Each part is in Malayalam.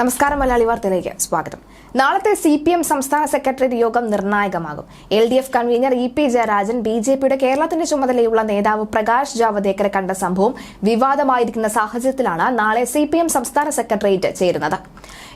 നമസ്കാരം മലയാളി വാർത്തയിലേക്ക് സ്വാഗതം. നാളത്തെ സി പി എം സംസ്ഥാന സെക്രട്ടേറിയറ്റ് യോഗം നിർണായകമാകും. L D F convener E P Jayarajan B J പിയുടെ കേരളത്തിന്റെ ചുമതലയുള്ള നേതാവ് പ്രകാശ് ജാവദേക്കറെ കണ്ട സംഭവം വിവാദമായിരിക്കുന്ന സാഹചര്യത്തിലാണ് നാളെ സി പി എം സംസ്ഥാന സെക്രട്ടേറിയറ്റ് ചേരുന്നത്.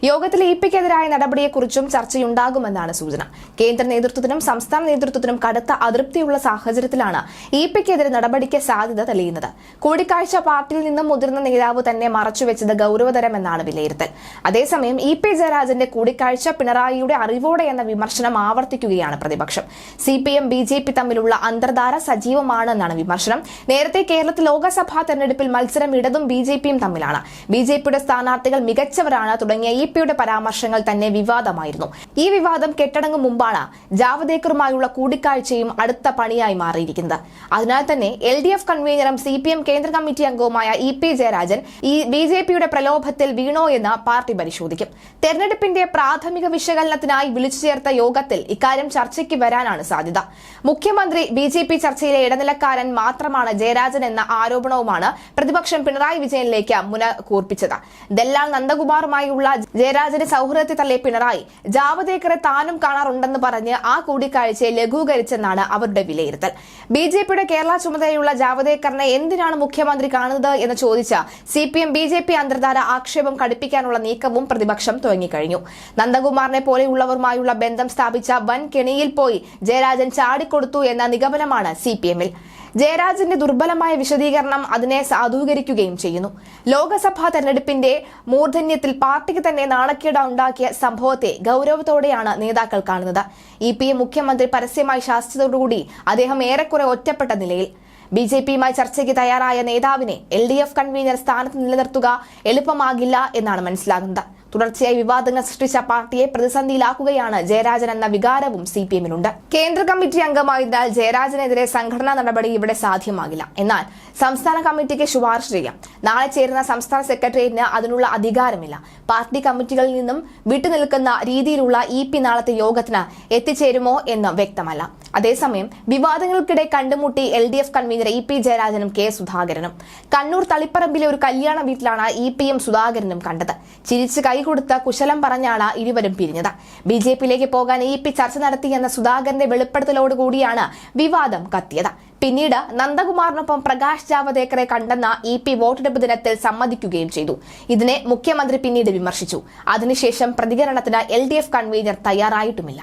യോഗത്തിൽ ഇ പിക്കെതിരായ നടപടിയെക്കുറിച്ചും ചർച്ചയുണ്ടാകുമെന്നാണ് സൂചന. കേന്ദ്ര നേതൃത്വത്തിനും സംസ്ഥാന നേതൃത്വത്തിനും കടുത്ത അതൃപ്തിയുള്ള സാഹചര്യത്തിലാണ് ഇ പിക്കെതിരെ നടപടിക്ക് സാധ്യത തെളിയുന്നത്. കൂടിക്കാഴ്ച പാർട്ടിയിൽ നിന്നും മുതിർന്ന നേതാവ് തന്നെ മറച്ചുവെച്ചത് ഗൌരവതരമെന്നാണ് വിലയിരുത്തൽ. അതേസമയം ഇ പി ജയരാജന്റെ കൂടിക്കാഴ്ച പിണറായിയുടെ അറിവോടെ എന്ന വിമർശനം ആവർത്തിക്കുകയാണ് പ്രതിപക്ഷം. C P M B J P തമ്മിലുള്ള അന്തർധാര സജീവമാണെന്നാണ് വിമർശനം. നേരത്തെ കേരളത്തിൽ ലോക്സഭാ തെരഞ്ഞെടുപ്പിൽ മത്സരം ഇടതും ബി ജെ പിയും തമ്മിലാണ്. ബി ജെ പിയുടെ സ്ഥാനാർത്ഥികൾ മികച്ചവരാണ് തുടങ്ങിയ ഇ പിയുടെ പരാമർശങ്ങൾ തന്നെ വിവാദമായിരുന്നു. ഈ വിവാദം കെട്ടടങ്ങും മുമ്പാണ് ജാവദേക്കറുമായുള്ള കൂടിക്കാഴ്ചയും അടുത്ത പണിയായി മാറിയിരിക്കുന്നത്. അതിനാൽ തന്നെ എൽ ഡി എഫ് കൺവീനറും സി പി എം കേന്ദ്ര കമ്മിറ്റി അംഗവുമായ ഇ പി ജയരാജൻ ഈ ബി ജെ പിയുടെ പ്രലോഭത്തിൽ വീണോ എന്ന് പാർട്ടി പരിശോധിക്കും. തെരഞ്ഞെടുപ്പിന്റെ പ്രാഥമിക വിശകലനത്തിനായി വിളിച്ചു ചേർത്ത യോഗത്തിൽ ഇക്കാര്യം ചർച്ചയ്ക്ക് വരാനാണ് സാധ്യത. മുഖ്യമന്ത്രി ബി ജെ പി ചർച്ചയിലെ ഇടനിലക്കാരൻ മാത്രമാണ് ജയരാജൻ എന്ന ആരോപണവുമാണ് പ്രതിപക്ഷം പിണറായി വിജയനിലേക്ക് മുന കൂർപ്പിച്ചത് ദല്ലാൽ നന്ദകുമാറുമായുള്ള ജയരാജന്റെ സൗഹൃദത്തെ തള്ളിയ പിണറായി ജാവദേക്കറെ താനും കാണാറുണ്ടെന്ന് പറഞ്ഞ് ആ കൂടിക്കാഴ്ചയെ ലഘൂകരിച്ചെന്നാണ് അവരുടെ വിലയിരുത്തൽ. ബി ജെ പിയുടെ കേരള ചുമതലയുള്ള ജാവദേക്കറിനെ എന്തിനാണ് മുഖ്യമന്ത്രി കാണുന്നത് എന്ന് ചോദിച്ച C P M B J P അന്തർധാര ആക്ഷേപം കടുപ്പിക്കാനുള്ള നീക്കവും പ്രതിപക്ഷം തുടങ്ങിക്കഴിഞ്ഞു. നന്ദകുമാറിനെ പോലെയുള്ളവരുമായുള്ള ബന്ധം സ്ഥാപിച്ച വൻ കെണിയിൽ പോയി ജയരാജൻ ചാടിക്കൊടുത്തു എന്ന നിഗമനമാണ് സി പി എമ്മിൽ. ജയരാജന്റെ ദുർബലമായ വിശദീകരണം അതിനെ സാധൂകരിക്കുകയും ചെയ്യുന്നു. ലോക്സഭാ തെരഞ്ഞെടുപ്പിന്റെ മൂർധന്യത്തിൽ പാർട്ടിക്ക് തന്നെ നാണക്കേട് ഉണ്ടാക്കിയ സംഭവത്തെ ഗൗരവത്തോടെയാണ് നേതാക്കൾ കാണുന്നത്. ഇ പി മുഖ്യമന്ത്രി പരസ്യമായി ശാസ്ത്രത്തോടുകൂടി അദ്ദേഹം ഏറെക്കുറെ ഒറ്റപ്പെട്ട നിലയിൽ. ബി ജെ പിയുമായി ചർച്ചയ്ക്ക് തയ്യാറായ നേതാവിനെ എൽ ഡി എഫ് കൺവീനർ സ്ഥാനത്ത് നിലനിർത്തുക എളുപ്പമാകില്ല എന്നാണ് മനസ്സിലാകുന്നത്. തുടർച്ചയായി വിവാദങ്ങൾ സൃഷ്ടിച്ച പാർട്ടിയെ പ്രതിസന്ധിയിലാക്കുകയാണ് ജയരാജൻ എന്ന വികാരവും സി പി എമ്മിനുണ്ട്. കേന്ദ്ര കമ്മിറ്റി അംഗമായതിനാൽ ജയരാജനെതിരെ സംഘടനാ നടപടി ഇവിടെ സാധ്യമാകില്ല. എന്നാൽ സംസ്ഥാന കമ്മിറ്റിക്ക് ശുപാർശ ചെയ്യാം. നാളെ ചേരുന്ന സംസ്ഥാന സെക്രട്ടേറിയറ്റിന് അതിനുള്ള അധികാരമില്ല. പാർട്ടി കമ്മിറ്റികളിൽ നിന്നും വിട്ടുനിൽക്കുന്ന രീതിയിലുള്ള ഇ പി നാളത്തെ യോഗത്തിന് എത്തിച്ചേരുമോ എന്ന് വ്യക്തമല്ല. അതേസമയം വിവാദങ്ങൾക്കിടെ കണ്ടുമുട്ടി L D F convener E P ജയരാജനും K സുധാകരനും. കണ്ണൂർ തളിപ്പറമ്പിലെ ഒരു കല്യാണ വീട്ടിലാണ് ഇ പിയും സുധാകരനും കണ്ടത്. ചിരിച്ച് കൈകൊടുത്ത കുശലം പറഞ്ഞാണ് ഇരുവരും പിരിഞ്ഞത്. ബി ജെ പിയിലേക്ക് പോകാൻ ഇ പി ചർച്ച നടത്തിയെന്ന സുധാകരന്റെ വെളിപ്പെടുത്തലോടുകൂടിയാണ് വിവാദം കത്തിയത്. പിന്നീട് നന്ദകുമാറിനൊപ്പം പ്രകാശ് ജാവദേക്കറെ കണ്ടെന്ന ഇ പി വോട്ടെടുപ്പ് ദിനത്തിൽ സമ്മതിക്കുകയും ചെയ്തു. ഇതിനെ മുഖ്യമന്ത്രി പിന്നീട് വിമർശിച്ചു. അതിനുശേഷം പ്രതികരണത്തിന് എൽ കൺവീനർ തയ്യാറായിട്ടുമില്ല.